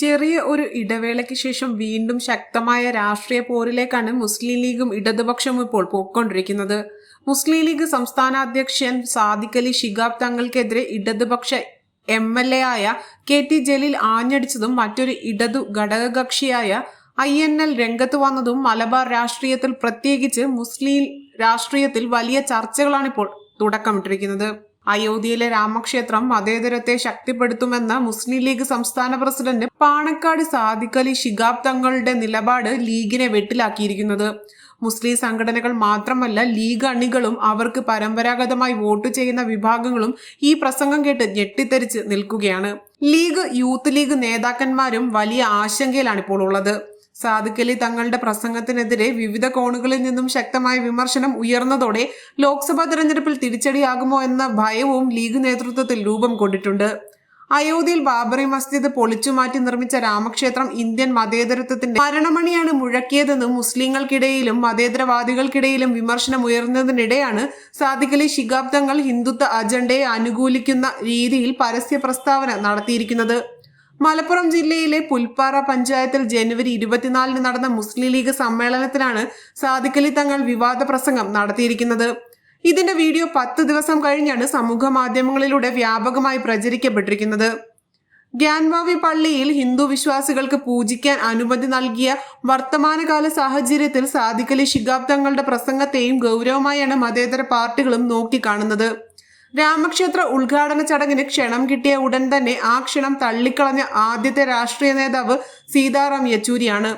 ചെറിയ ഒരു ഇടവേളയ്ക്ക് ശേഷം വീണ്ടും ശക്തമായ രാഷ്ട്രീയ പോരിലേക്കാണ് മുസ്ലിം ലീഗും ഇടതുപക്ഷവും ഇപ്പോൾ പോയിക്കൊണ്ടിരിക്കുന്നത്. മുസ്ലിം ലീഗ് സംസ്ഥാന അധ്യക്ഷൻ സാദിഖ് അലി ശിഹാബ് തങ്ങൾക്കെതിരെ ഇടതുപക്ഷ എം എൽ എ ആയ കെ ടി ജലീൽ ആഞ്ഞടിച്ചതും മറ്റൊരു ഇടതു ഘടകകക്ഷിയായ ഐ എൻ എൽ രംഗത്ത് വന്നതും മലബാർ രാഷ്ട്രീയത്തിൽ പ്രത്യേകിച്ച് മുസ്ലിം രാഷ്ട്രീയത്തിൽ വലിയ ചർച്ചകളാണ് ഇപ്പോൾ തുടക്കമിട്ടിരിക്കുന്നത്. അയോധ്യയിലെ രാമക്ഷേത്രം മതേതരത്തെ ശക്തിപ്പെടുത്തുമെന്ന മുസ്ലിം ലീഗ് സംസ്ഥാന പ്രസിഡന്റ് പാണക്കാട് സാദിഖലി ശിഹാബ് തങ്ങളുടെ നിലപാട് ലീഗിനെ വെട്ടിലാക്കിയിരിക്കുന്നത്. മുസ്ലിം സംഘടനകൾ മാത്രമല്ല ലീഗ് അണികളും അവർക്ക് പരമ്പരാഗതമായി വോട്ട് ചെയ്യുന്ന വിഭാഗങ്ങളും ഈ പ്രസംഗം കേട്ട് ഞെട്ടിത്തെറിച്ച് നിൽക്കുകയാണ്. ലീഗ് യൂത്ത് ലീഗ് നേതാക്കന്മാരും വലിയ ആശങ്കയിലാണ് ഇപ്പോൾ ഉള്ളത്. സാദിഖ് അലി തങ്ങളുടെ പ്രസംഗത്തിനെതിരെ വിവിധ കോണുകളിൽ നിന്നും ശക്തമായ വിമർശനം ഉയർന്നതോടെ ലോക്സഭാ തെരഞ്ഞെടുപ്പിൽ തിരിച്ചടിയാകുമോ എന്ന ഭയവും ലീഗ് നേതൃത്വത്തിൽ രൂപം കൊണ്ടിട്ടുണ്ട്. അയോധ്യയിൽ ബാബറി മസ്ജിദ് പൊളിച്ചുമാറ്റി നിർമ്മിച്ച രാമക്ഷേത്രം ഇന്ത്യൻ മതേതരത്വത്തിന്റെ മരണമണിയാണ് മുഴക്കിയതെന്നും മുസ്ലിങ്ങൾക്കിടയിലും മതേതരവാദികൾക്കിടയിലും വിമർശനം ഉയർന്നതിനിടെയാണ് സാദിഖലി ശിഖാബ്ദങ്ങൾ ഹിന്ദുത്വ അജണ്ടയെ അനുകൂലിക്കുന്ന രീതിയിൽ പരസ്യ പ്രസ്താവന നടത്തിയിരിക്കുന്നത്. മലപ്പുറം ജില്ലയിലെ പുൽപ്പാറ പഞ്ചായത്തിൽ ജനുവരി ഇരുപത്തിനാലിന് നടന്ന മുസ്ലിം ലീഗ് സമ്മേളനത്തിലാണ് സാദിഖലി തങ്ങൾ വിവാദ പ്രസംഗം നടത്തിയിരിക്കുന്നത്. ഇതിന്റെ വീഡിയോ പത്ത് ദിവസം കഴിഞ്ഞാണ് സമൂഹ മാധ്യമങ്ങളിലൂടെ വ്യാപകമായി പ്രചരിക്കപ്പെട്ടിരിക്കുന്നത്. ഗ്യാൻവാവി പള്ളിയിൽ ഹിന്ദു വിശ്വാസികൾക്ക് പൂജിക്കാൻ അനുമതി നൽകിയ വർത്തമാനകാല സാഹചര്യത്തിൽ സാദിഖലി ശിഗാബ് തങ്ങളുടെ പ്രസംഗത്തെയും ഗൗരവമായാണ് മതേതര പാർട്ടികളും നോക്കിക്കാണുന്നത്. രാമക്ഷേത്ര ഉദ്ഘാടന ചടങ്ങിന് ക്ഷണം കിട്ടിയ ഉടൻ തന്നെ ആ ക്ഷണം തള്ളിക്കളഞ്ഞ ആദ്യത്തെ രാഷ്ട്രീയ നേതാവ് സീതാറാം യെച്ചൂരിയാണ്.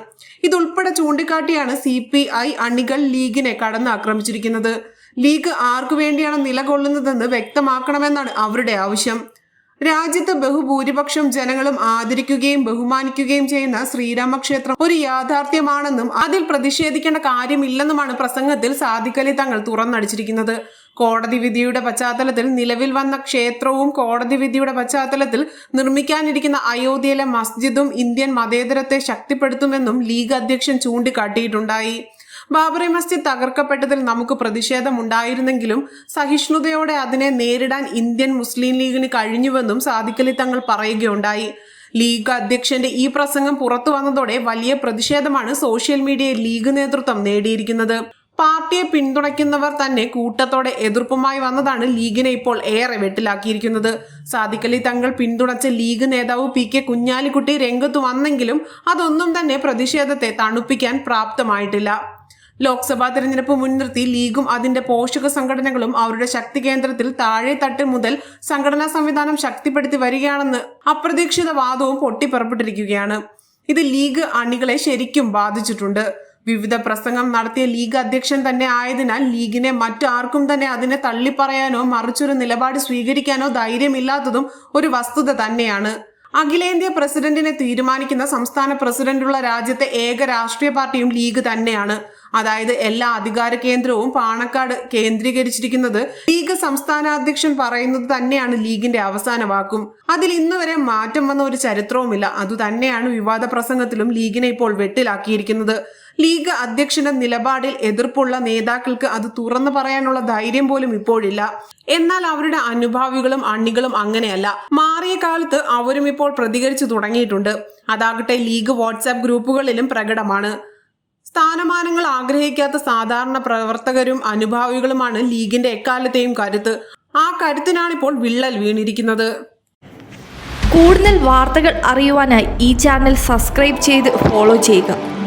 ഇതുൾപ്പെടെ ചൂണ്ടിക്കാട്ടിയാണ് സി പി ഐ അണികൾ ലീഗിനെ കടന്നാക്രമിച്ചിരിക്കുന്നത്. ലീഗ് ആർക്കു വേണ്ടിയാണ് നിലകൊള്ളുന്നതെന്ന് വ്യക്തമാക്കണമെന്നാണ് അവരുടെ ആവശ്യം. രാജ്യത്ത് ബഹുഭൂരിപക്ഷം ജനങ്ങളും ആദരിക്കുകയും ബഹുമാനിക്കുകയും ചെയ്യുന്ന ശ്രീരാമക്ഷേത്രം ഒരു യാഥാർത്ഥ്യമാണെന്നും അതിൽ പ്രതിഷേധിക്കേണ്ട കാര്യമില്ലെന്നുമാണ് പ്രസംഗത്തിൽ സാദിഖലി തങ്ങൾ തുറന്നടിച്ചിരിക്കുന്നത്. കോടതി വിധിയുടെ പശ്ചാത്തലത്തിൽ നിലവിൽ വന്ന ക്ഷേത്രവും കോടതി വിധിയുടെ പശ്ചാത്തലത്തിൽ നിർമ്മിക്കാനിരിക്കുന്ന അയോധ്യയിലെ മസ്ജിദും ഇന്ത്യൻ മതേതരത്തെ ശക്തിപ്പെടുത്തുമെന്നും ലീഗ് അധ്യക്ഷൻ ചൂണ്ടിക്കാട്ടിയിട്ടുണ്ടായി. ബാബറി മസ്ജിദ് തകർക്കപ്പെട്ടതിൽ നമുക്ക് പ്രതിഷേധമുണ്ടായിരുന്നെങ്കിലും സഹിഷ്ണുതയോടെ അതിനെ നേരിടാൻ ഇന്ത്യൻ മുസ്ലിം ലീഗിന് കഴിഞ്ഞുവെന്നും സാദിഖലി തങ്ങൾ പറയുകയുണ്ടായി. ലീഗ് അധ്യക്ഷന്റെ ഈ പ്രസംഗം പുറത്തു വന്നതോടെ വലിയ പ്രതിഷേധമാണ് സോഷ്യൽ മീഡിയയിൽ ലീഗ് നേതൃത്വം നേടിയിരിക്കുന്നത്. പാർട്ടിയെ പിന്തുണയ്ക്കുന്നവർ തന്നെ കൂട്ടത്തോടെ എതിർപ്പുമായി വന്നതാണ് ലീഗിനെ ഇപ്പോൾ ഏറെ വെട്ടിലാക്കിയിരിക്കുന്നത്. സാദിഖലി തങ്ങൾ പിന്തുണച്ച ലീഗ് നേതാവ് പി കെ കുഞ്ഞാലിക്കുട്ടി രംഗത്ത് വന്നെങ്കിലും അതൊന്നും തന്നെ പ്രതിഷേധത്തെ തണുപ്പിക്കാൻ പ്രാപ്തമായിട്ടില്ല. ലോക്സഭാ തെരഞ്ഞെടുപ്പ് മുൻനിർത്തി ലീഗും അതിന്റെ പോഷക സംഘടനകളും അവരുടെ ശക്തി കേന്ദ്രത്തിൽ താഴെ തട്ട് മുതൽ സംഘടനാ സംവിധാനം ശക്തിപ്പെടുത്തി വരികയാണെന്ന് അപ്രതീക്ഷിത വാദവും പൊട്ടിപ്പുറപ്പെട്ടിരിക്കുകയാണ്. ഇത് ലീഗ് അണികളെ ശരിക്കും ബാധിച്ചിട്ടുണ്ട്. വിവിധ പ്രസംഗം നടത്തിയ ലീഗ് അധ്യക്ഷൻ തന്നെ ആയതിനാൽ ലീഗിനെ മറ്റാർക്കും തന്നെ അതിനെ തള്ളിപ്പറയാനോ മറിച്ചൊരു നിലപാട് സ്വീകരിക്കാനോ ധൈര്യമില്ലാത്തതും ഒരു വസ്തുത തന്നെയാണ്. അഖിലേന്ത്യാ പ്രസിഡന്റിനെ തീരുമാനിക്കുന്ന സംസ്ഥാന പ്രസിഡന്റുള്ള രാജ്യത്തെ ഏക രാഷ്ട്രീയ പാർട്ടിയും ലീഗ് തന്നെയാണ്. അതായത് എല്ലാ അധികാര കേന്ദ്രവും പാണക്കാട് കേന്ദ്രീകരിച്ചിരിക്കുന്നത് ലീഗ് സംസ്ഥാന അധ്യക്ഷൻ പറയുന്നത് തന്നെയാണ് ലീഗിന്റെ അവസാന വാക്കും. അതിൽ ഇന്ന് വരെ മാറ്റം വന്ന ഒരു ചരിത്രവുമില്ല. അതുതന്നെയാണ് വിവാദ പ്രസംഗത്തിലും ലീഗിനെ ഇപ്പോൾ വെട്ടിലാക്കിയിരിക്കുന്നത്. ലീഗ് അധ്യക്ഷന്റെ നിലപാടിൽ എതിർപ്പുള്ള നേതാക്കൾക്ക് അത് തുറന്നു പറയാനുള്ള ധൈര്യം പോലും ഇപ്പോഴില്ല. എന്നാൽ അവരുടെ അനുഭാവികളും അണികളും അങ്ങനെയല്ല. മാറിയ കാലത്ത് അവരും ഇപ്പോൾ പ്രതികരിച്ചു തുടങ്ങിയിട്ടുണ്ട്. അതാകട്ടെ ലീഗ് വാട്സാപ്പ് ഗ്രൂപ്പുകളിലും പ്രകടമാണ്. സ്ഥാനമാനങ്ങൾ ആഗ്രഹിക്കാത്ത സാധാരണ പ്രവർത്തകരും അനുഭാവികളുമാണ് ലീഗിന്റെ എക്കാലത്തെയും കരുത്ത്. ആ കരുത്തിനാണിപ്പോൾ വിള്ളൽ വീണിരിക്കുന്നത്. കൂടുതൽ വാർത്തകൾ അറിയുവാനായി ഈ ചാനൽ സബ്സ്ക്രൈബ് ചെയ്ത് ഫോളോ ചെയ്യുക.